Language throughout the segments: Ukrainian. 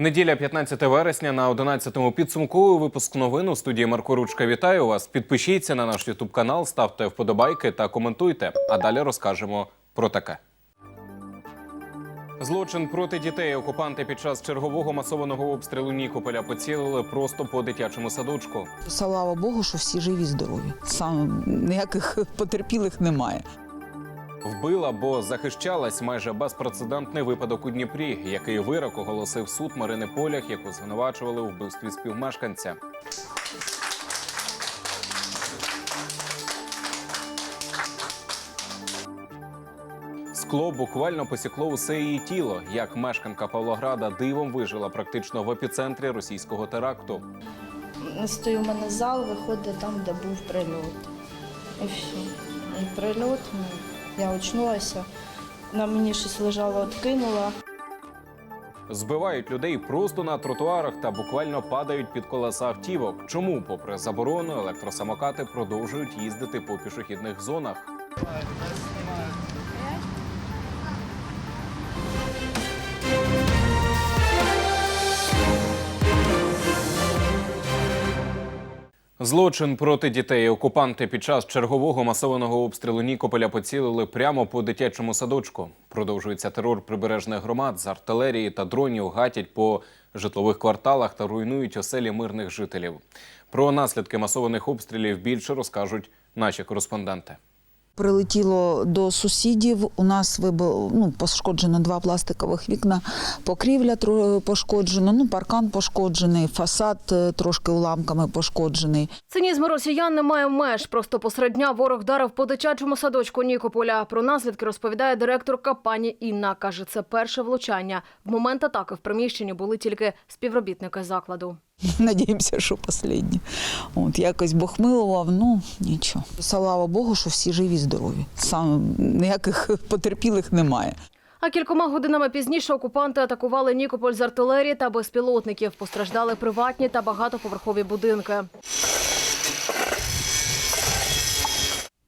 Неділя 15 вересня на 11-му підсумковий випуск новин у студії Марко Ручка. Вітаю вас. Підпишіться на наш Ютуб канал, ставте вподобайки та коментуйте. А далі розкажемо про таке. Злочин проти дітей окупанти під час чергового масованого обстрілу Нікополя поцілили просто по дитячому садочку. Слава Богу, що всі живі, здорові. Сам ніяких потерпілих немає. Вбила, бо захищалась майже безпрецедентний випадок у Дніпрі, який вирок оголосив суд Марини Полях, яку звинувачували у вбивстві співмешканця. Скло буквально посікло усе її тіло, як мешканка Павлограда дивом вижила практично в епіцентрі російського теракту. Стою в мене зал, виходить там, де був прильот. І все. І прильот, ну, я очнулася. На мені щось лежало, откинула. Збивають людей просто на тротуарах та буквально падають під колеса автівок. Чому, попри заборону, електросамокати продовжують їздити по пішохідних зонах? Злочин проти дітей окупанти під час чергового масованого обстрілу Нікополя поцілили прямо по дитячому садочку. Продовжується терор прибережних громад з артилерії та дронів гатять по житлових кварталах та руйнують оселі мирних жителів. Про наслідки масованих обстрілів більше розкажуть наші кореспонденти. Прилетіло до сусідів. У нас вибило, ну, пошкоджено два пластикових вікна, покрівля пошкоджено, ну, паркан пошкоджений, фасад е, трошки уламками пошкоджений. Цинізм росіян не має меж. Просто посеред дня ворог вдарив по дитячому садочку Нікополя. Про наслідки розповідає директорка пані Інна. Каже, це перше влучання. В момент атаки в приміщенні були тільки співробітники закладу. Надіємося, що останнє. От, якось Бог милував, ну нічого. Слава Богу, що всі живі, здорові. Сам ніяких потерпілих немає. А кількома годинами пізніше окупанти атакували Нікополь з артилерії та безпілотників. Постраждали приватні та багатоповерхові будинки.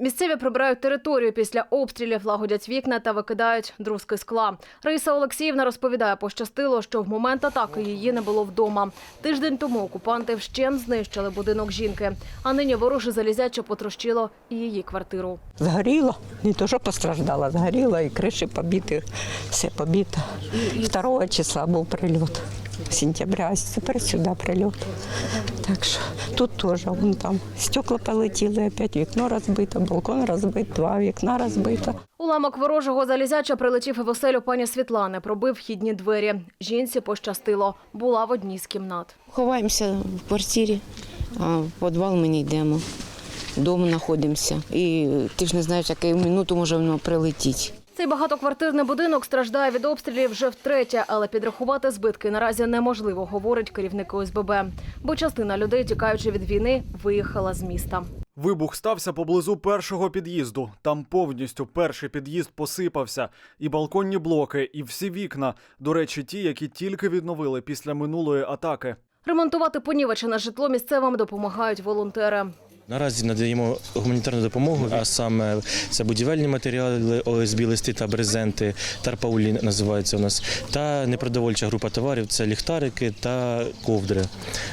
Місцеві прибирають територію після обстрілів, лагодять вікна та викидають друзки скла. Раїса Олексіївна розповідає, пощастило, що в момент атаки її не було вдома. Тиждень тому окупанти вщент знищили будинок жінки, а нині вороже залізяче потрощило і її квартиру. Згоріло, не то, що постраждала, згоріло, і криші побиті, все побито. 2 числа був прильот сентября, а тепер сюди прильот. Так що тут теж, вон там стекла полетіли, опять вікно розбито, балкон розбит, два вікна розбито. Уламок ворожого залізяча прилетів і в оселю пані Світлани, пробив вхідні двері. Жінці пощастило, була в одній з кімнат. Ховаємося в квартирі, а в підвал ми не йдемо. Дома знаходимося. І ти ж не знаєш, яку минуту може воно прилетіти. Цей багатоквартирний будинок страждає від обстрілів вже втретє, але підрахувати збитки наразі неможливо, говорить керівник ОСББ. Бо частина людей, тікаючи від війни, виїхала з міста. Вибух стався поблизу першого під'їзду. Там повністю перший під'їзд посипався, і балконні блоки, і всі вікна. До речі, ті, які тільки відновили після минулої атаки. Ремонтувати понівечене житло місцевим допомагають волонтери. Наразі надаємо гуманітарну допомогу, а саме це будівельні матеріали, ОСБ, листи та брезенти, тарпаулі називається у нас, та непродовольча група товарів це ліхтарики та ковдри.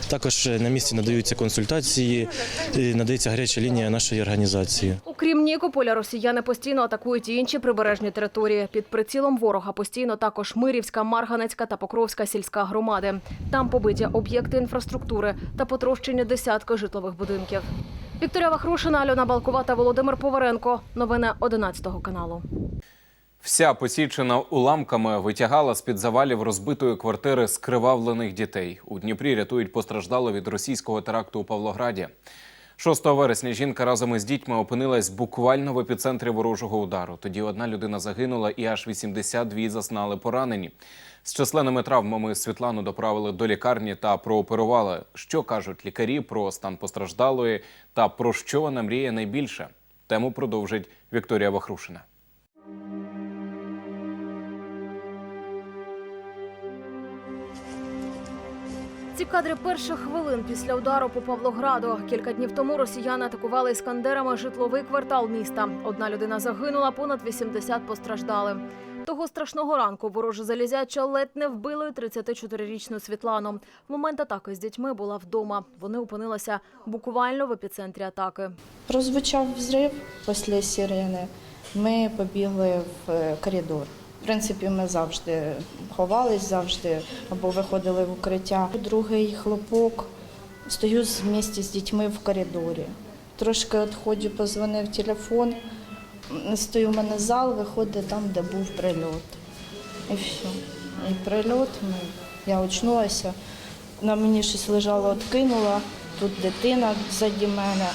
Також на місці надаються консультації, надається гаряча лінія нашої організації. Окрім Нікополя, росіяни постійно атакують і інші прибережні території. Під прицілом ворога постійно також Мирівська, Марганецька та Покровська сільська громади. Там побиті об'єкти інфраструктури та потрощені десятки житлових будинків. Вікторія Вахрушина, Альона Балкова та Володимир Поваренко. Новини 11 каналу. Вся посічена уламками витягала з-під завалів розбитої квартири скривавлених дітей. У Дніпрі рятують постраждало від російського теракту у Павлограді. 6 вересня жінка разом із дітьми опинилась буквально в епіцентрі ворожого удару. Тоді одна людина загинула і аж 82 зазнали поранені. З численними травмами Світлану доправили до лікарні та прооперували. Що кажуть лікарі про стан постраждалої та про що вона мріє найбільше? Тему продовжить Вікторія Вахрушина. Ці кадри перших хвилин після удару по Павлограду. Кілька днів тому росіяни атакували іскандерами житловий квартал міста. Одна людина загинула, понад 80 постраждали. Того страшного ранку вороже залізяча ледь не вбило й 34-річну Світлану. В момент атаки з дітьми була вдома. Вони опинилися буквально в епіцентрі атаки. Прозвучав взрив після сирени. Ми побігли в е, коридор. Принципі, ми завжди ховались, завжди або виходили в укриття. Другий хлопок стою з місті з дітьми в коридорі. Трошки відходжу, позвонив телефон. Стою в мене зал, виходить там, де був прильот. І все. І прильот, ну, я очнулася. На мені щось лежало, відкинула. Тут дитина ззаді мене.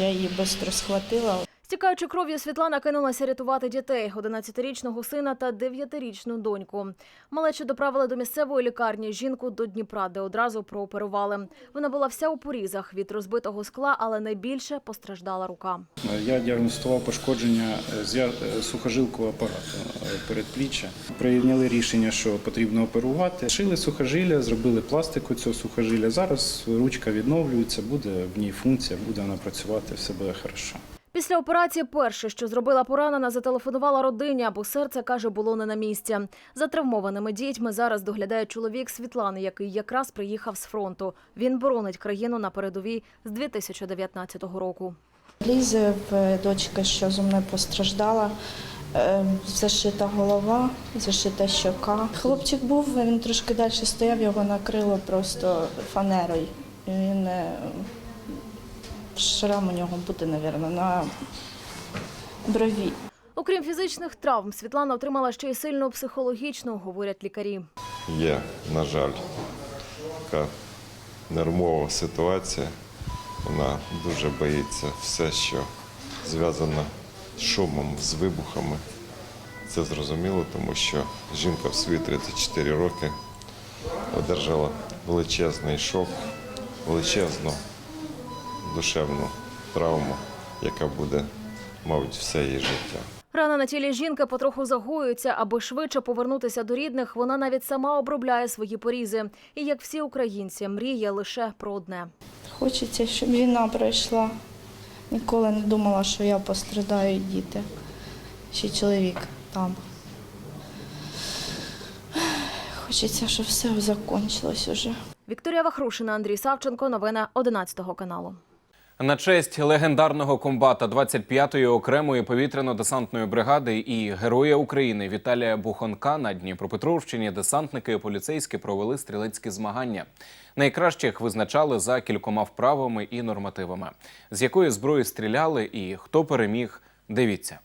Я її швидко схватила. Стікаючи кров'ю, Світлана кинулася рятувати дітей – 11-річного сина та 9-річну доньку. Малечу доправили до місцевої лікарні, жінку до Дніпра, де одразу прооперували. Вона була вся у порізах від розбитого скла, але найбільше постраждала рука. Я діагностував пошкодження е, е, сухожилкового апарату е, передпліччя. Прийняли рішення, що потрібно оперувати. Шили сухожилля, зробили пластику цього сухожилля. Зараз ручка відновлюється, буде в ній функція, буде вона працювати, все буде хорошо. Після операції перше, що зробила поранена, зателефонувала родині, бо серце, каже, було не на місці. За травмованими дітьми зараз доглядає чоловік Світлани, який якраз приїхав з фронту. Він боронить країну на передовій з 2019 року. Лізе в дочка, що зі мною постраждала. е, Зашита голова, зашита щока. Хлопчик був, він трошки далі стояв, його накрило просто фанерою. Він е, шрам у нього буде, мабуть, на брові. Окрім фізичних травм, Світлана отримала ще й сильну психологічну, говорять лікарі. Є, на жаль, така нервова ситуація. Вона дуже боїться все, що зв'язано з шумом, з вибухами. Це зрозуміло, тому що жінка в свої 34 роки одержала величезний шок, величезну душевну травму, яка буде, мабуть, все її життя. Рана на тілі жінки потроху загоюється. Аби швидше повернутися до рідних, вона навіть сама обробляє свої порізи. І як всі українці, мріє лише про одне. Хочеться, щоб війна пройшла. Ніколи не думала, що я пострадаю і діти. Ще чоловік там. Хочеться, щоб все закінчилось уже. Вікторія Вахрушина, Андрій Савченко. Новини 11 каналу. На честь легендарного комбата 25-ї окремої повітряно-десантної бригади і героя України Віталія Бухонка на Дніпропетровщині десантники і поліцейські провели стрілецькі змагання. Найкращих визначали за кількома вправами і нормативами. З якої зброї стріляли і хто переміг, дивіться.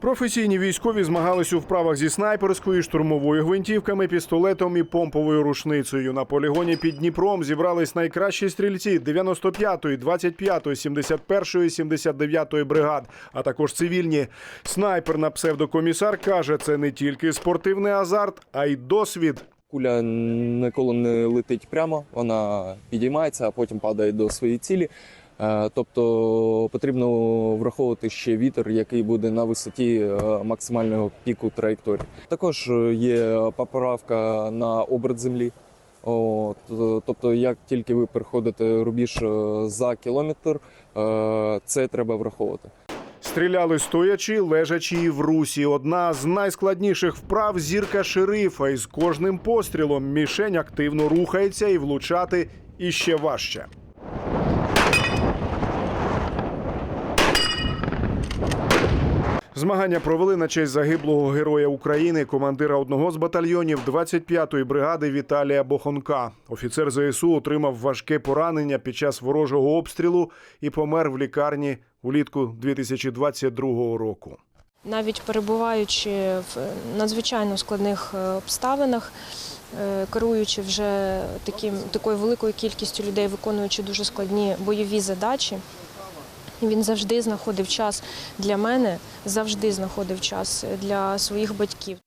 Професійні військові змагались у вправах зі снайперською, штурмовою гвинтівками, пістолетом і помповою рушницею. На полігоні під Дніпром зібрались найкращі стрільці 95-ї, 25-ї, 71-ї, 79-ї бригад, а також цивільні. Снайпер на псевдокомісар каже, це не тільки спортивний азарт, а й досвід. Куля ніколи не летить прямо, вона підіймається, а потім падає до своєї цілі. Е, Тобто потрібно враховувати ще вітер, який буде на висоті е, максимального піку траєкторії. Також е, є поправка на оберт землі. От, тобто, як тільки ви переходите рубіж за кілометр, це треба враховувати. Стріляли стоячи, лежачи і в русі. Одна з найскладніших вправ зірка шерифа. І з кожним пострілом мішень активно рухається і влучати іще важче. Змагання провели на честь загиблого героя України, командира одного з батальйонів 25-ї бригади Віталія Бохонка. Офіцер ЗСУ отримав важке поранення під час ворожого обстрілу і помер в лікарні влітку 2022 року. навіть перебуваючи в надзвичайно складних е, обставинах, е, керуючи вже таким, такою великою кількістю людей, виконуючи дуже складні бойові задачі. Він завжди знаходив час для мене, завжди знаходив час для своїх батьків.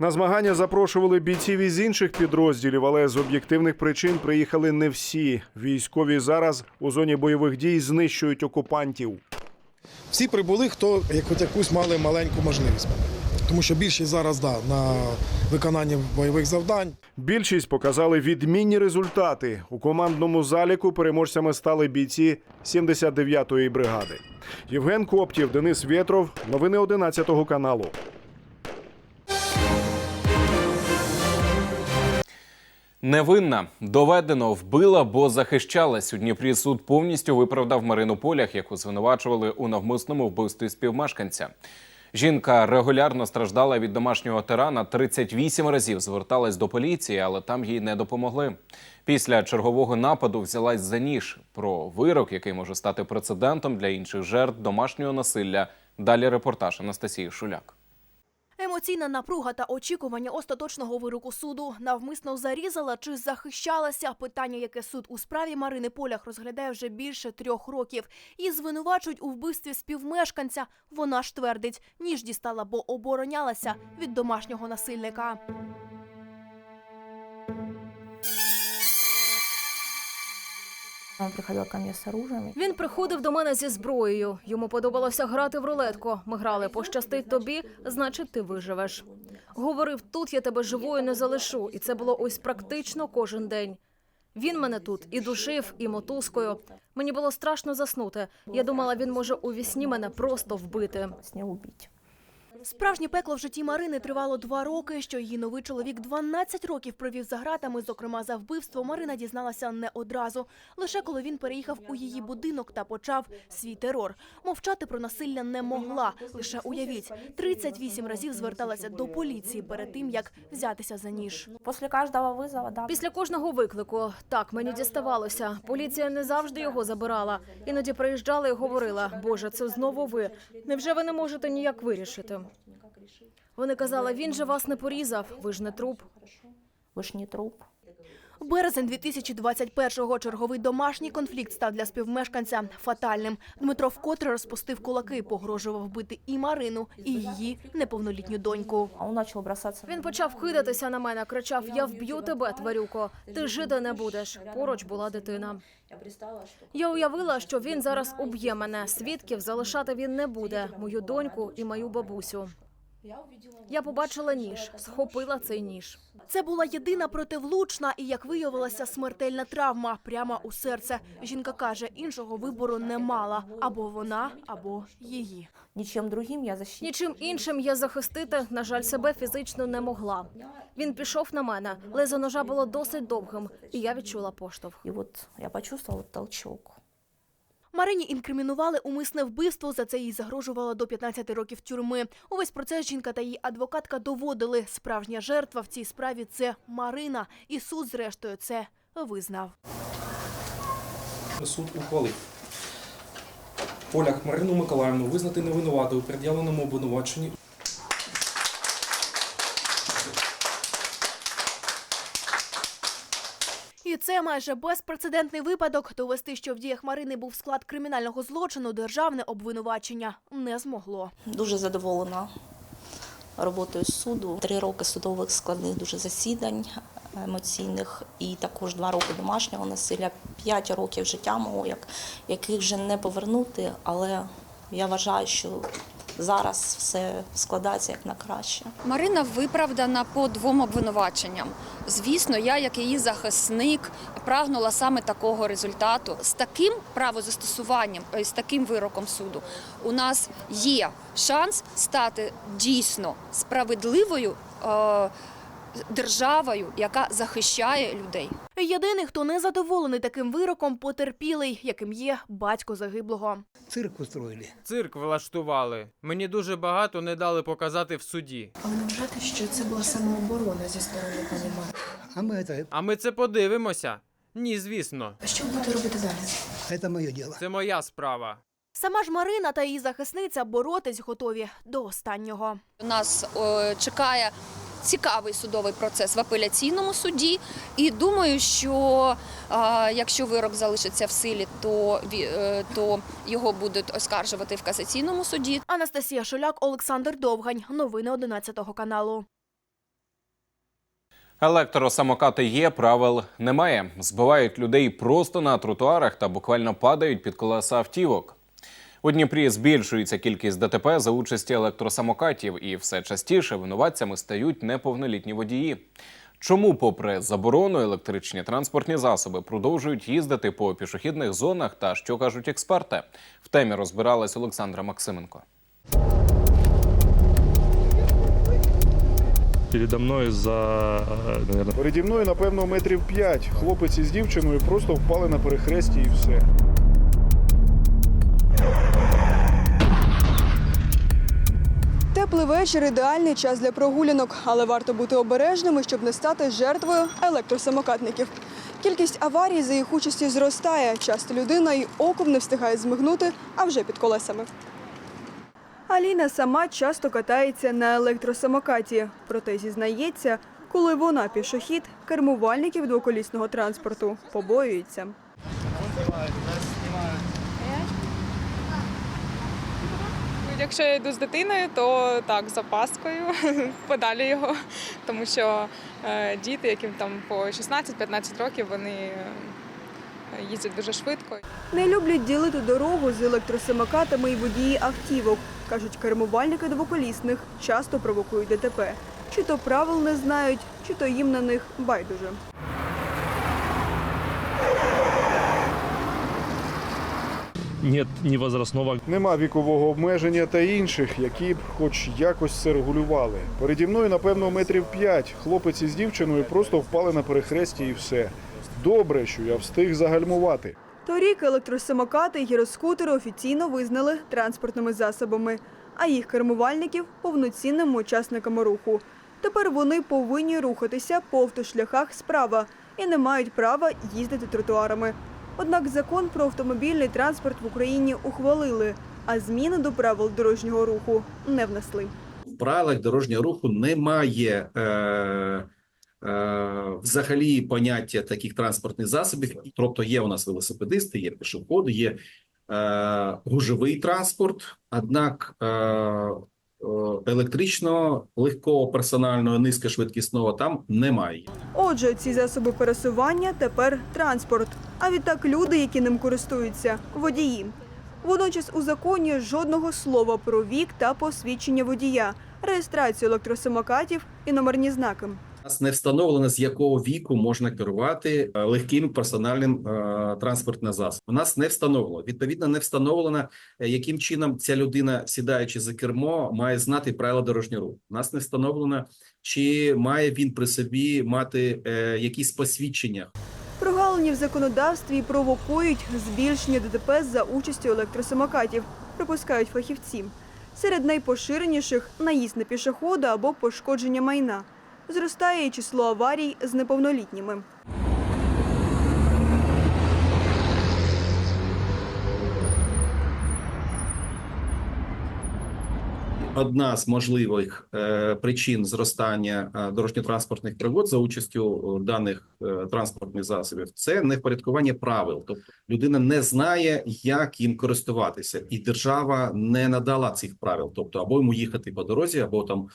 На змагання запрошували бійців із інших підрозділів, але з об'єктивних причин приїхали не всі. Військові зараз у зоні бойових дій знищують окупантів. Всі прибули, хто якось якусь мали маленьку можливість. Тому що більшість зараз да, на виконання бойових завдань. Більшість показали відмінні результати. У командному заліку переможцями стали бійці 79-ї бригади. Євген Коптів, Денис Вєтров. Новини 11 каналу. Невинна доведено вбила, бо захищалась. У Дніпрі суд повністю виправдав Марину Полях, яку звинувачували у навмисному вбивстві співмешканця. Жінка регулярно страждала від домашнього тирана 38 разів. Зверталась до поліції, але там їй не допомогли. Після чергового нападу взялась за ніж. Про вирок, який може стати прецедентом для інших жертв домашнього насилля. Далі репортаж Анастасії Шуляк. Емоційна напруга та очікування остаточного вироку суду навмисно зарізала чи захищалася. Питання, яке суд у справі Марини Полях розглядає вже більше трьох років. Її звинувачують у вбивстві співмешканця. Вона ж твердить, ніж дістала, бо оборонялася від домашнього насильника. Он приходил ко мне с оружием. Він приходив до мене зі зброєю. Йому подобалося грати в рулетку. Ми грали пощастить тобі, значить, ти виживеш. Говорив, тут я тебе живою не залишу, і це було ось практично кожен день. Він мене тут і душив, і мотузкою. Мені було страшно заснути. Я думала, він може у вісні мене просто вбити. С ней убить. Справжнє пекло в житті Марини тривало два роки. Що її новий чоловік 12 років провів за гратами, зокрема за вбивство, Марина дізналася не одразу. Лише коли він переїхав у її будинок та почав свій терор. Мовчати про насилля не могла. Лише уявіть, 38 разів зверталася до поліції перед тим, як взятися за ніж. После каждого вызова, да. Після кожного виклику так мені діставалося. Поліція не завжди його забирала. Іноді приїжджала і говорила: Боже, це знову ви. Невже ви не можете ніяк вирішити? Вони казали, він же вас не порізав, ви ж не труп. Ви ж не труп. Березень 2021-го черговий домашній конфлікт став для співмешканця фатальним. Дмитро вкотре розпустив кулаки, погрожував вбити і Марину, і її неповнолітню доньку. А он начал бросаться. Він почав кидатися на мене, кричав: Я вб'ю тебе, тварюко. Ти жити не будеш. Поруч була дитина. Я уявила, що він зараз уб'є мене. Свідків залишати він не буде. Мою доньку і мою бабусю. Я побачила ніж, схопила цей ніж. Це була єдина противлучна і, як виявилося, смертельна травма прямо у серце. Жінка каже, іншого вибору не мала або вона, або її. Ничем другим я защитить. Нічим іншим я захистити, на жаль, себе фізично не могла. Він пішов на мене. Лезо ножа було досить довгим, і я відчула поштовх. И вот я почувствовала толчок. Марині інкримінували умисне вбивство. За це їй загрожувало до 15 років тюрми. Увесь процес жінка та її адвокатка доводили. Справжня жертва в цій справі це Марина. І суд, зрештою, це визнав. Суд ухвалив. Полях Марину Миколаївну визнати невинуватою у пред'явленому обвинуваченні це майже безпрецедентний випадок. Довести, що в діях Марини був склад кримінального злочину, державне обвинувачення не змогло. Дуже задоволена роботою суду. Три роки судових складних дуже засідань емоційних і також два роки домашнього насилля, п'ять років життя мого, як, яких вже не повернути, але я вважаю, що зараз все складається як на краще. Марина виправдана по двом обвинуваченням. Звісно, я, як її захисник, прагнула саме такого результату. З таким правозастосуванням, е, з таким вироком суду, у нас є шанс стати дійсно справедливою е, державою, яка захищає людей. Єдиний, хто не задоволений таким вироком, потерпілий, яким є батько загиблого. Цирк устроїли. Цирк влаштували. Мені дуже багато не дали показати в суді. Але не вважаєте, що це була самооборона зі сторони пані? А ми це, А ми це подивимося. Ні, звісно. А що ви будете робити далі? це моє діло. Це моя справа. Сама ж Марина та її захисниця боротись готові до останнього. Нас е, чекає цікавий судовий процес в апеляційному суді, і думаю, що е, якщо вирок залишиться в силі, то, е, то його будуть оскаржувати в касаційному суді. Анастасія Шуляк, Олександр Довгань. Новини 11 каналу. Електросамокати є, правил немає. Збивають людей просто на тротуарах та буквально падають під колеса автівок. У Дніпрі збільшується кількість ДТП за участі електросамокатів, і все частіше винуватцями стають неповнолітні водії. Чому, попри заборону, електричні транспортні засоби продовжують їздити по пішохідних зонах та що кажуть експерти? В темі розбиралась Олександра Максименко. Передо мною за, наверное, Переді мною, напевно, метрів п'ять. Хлопець із дівчиною просто впали на перехресті і все. Теплий вечір ідеальний час для прогулянок, але варто бути обережними, щоб не стати жертвою електросамокатників. Кількість аварій за їх участі зростає. Часто людина й оком не встигає змигнути, а вже під колесами. Аліна сама часто катається на електросамокаті. Проте зізнається, коли вона пішохід, кермувальників двоколісного транспорту побоюється. Якщо я йду з дитиною, то так, з опаскою подалі його, тому що е, діти, яким там по 16-15 років, вони е, їздять дуже швидко. Не люблять ділити дорогу з електросамокатами і водії автівок. Кажуть, кермувальники двоколісних часто провокують ДТП. Чи то правил не знають, чи то їм на них байдуже. Нет ни возрастного Нема вікового обмеження та інших, які б хоч якось це регулювали. Переді мною, напевно, метрів п'ять. Хлопець із дівчиною просто впали на перехресті і все. Добре, що я встиг загальмувати. Торік електросамокати і гіроскутери офіційно визнали транспортними засобами, а їх кермувальників повноцінними учасниками руху. Тепер вони повинні рухатися по автошляхах справа і не мають права їздити тротуарами. Однак закон про автомобільний транспорт в Україні ухвалили, а зміни до правил дорожнього руху не внесли. в правилах дорожнього руху немає е, е, взагалі поняття таких транспортних засобів. Тобто є у нас велосипедисти, є пішоходи, є е, гужовий транспорт, однак е, електричного, легкого персонального, низькошвидкісного там немає. Отже, ці засоби пересування тепер транспорт. А відтак люди, які ним користуються, водії. Водночас у законі жодного слова про вік та посвідчення водія, реєстрацію електросамокатів і номерні знаки. Нас не встановлено, з якого віку можна керувати е, легким персональним е, транспортним засобом. У нас не встановлено. Відповідно, не встановлено, е, яким чином ця людина, сідаючи за кермо, має знати правила дорожнього руху. У нас не встановлено, чи має він при собі мати якісь посвідчення. Прогалини в законодавстві провокують збільшення ДТП за участю електросамокатів, припускають фахівці. Серед найпоширеніших наїзд на пішохода або пошкодження майна. Зростає і число аварій з неповнолітніми. Одна з можливих е, причин зростання е, дорожньо-транспортних пригод за участю е, даних транспортних засобів це невпорядкування правил. Тобто людина не знає, як їм користуватися, і держава не надала цих правил. Тобто, або йому їхати по дорозі, або там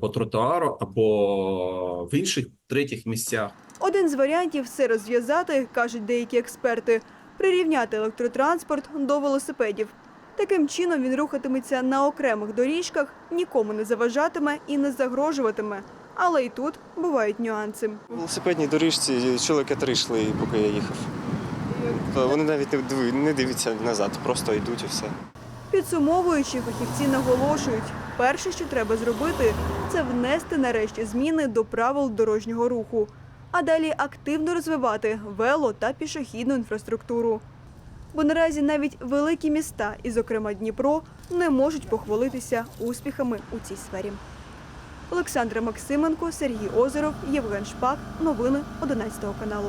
по тротуару, або в інших третіх місцях. Один з варіантів все розв'язати, кажуть деякі експерти, прирівняти електротранспорт до велосипедів. Таким чином він рухатиметься на окремих доріжках, нікому не заважатиме і не загрожуватиме. Але й тут бувають нюанси. На велосипедній доріжці чоловіки три йшли, поки я їхав. Вони навіть не не дивляться назад, просто йдуть і все. Підсумовуючи, фахівці наголошують, перше, що треба зробити, це внести нарешті зміни до правил дорожнього руху, а далі активно розвивати вело та пішохідну інфраструктуру. Бо наразі навіть великі міста, і, зокрема Дніпро, не можуть похвалитися успіхами у цій сфері. Олександра Максименко, Сергій Озеров, Євген Шпак. Новини 11 каналу.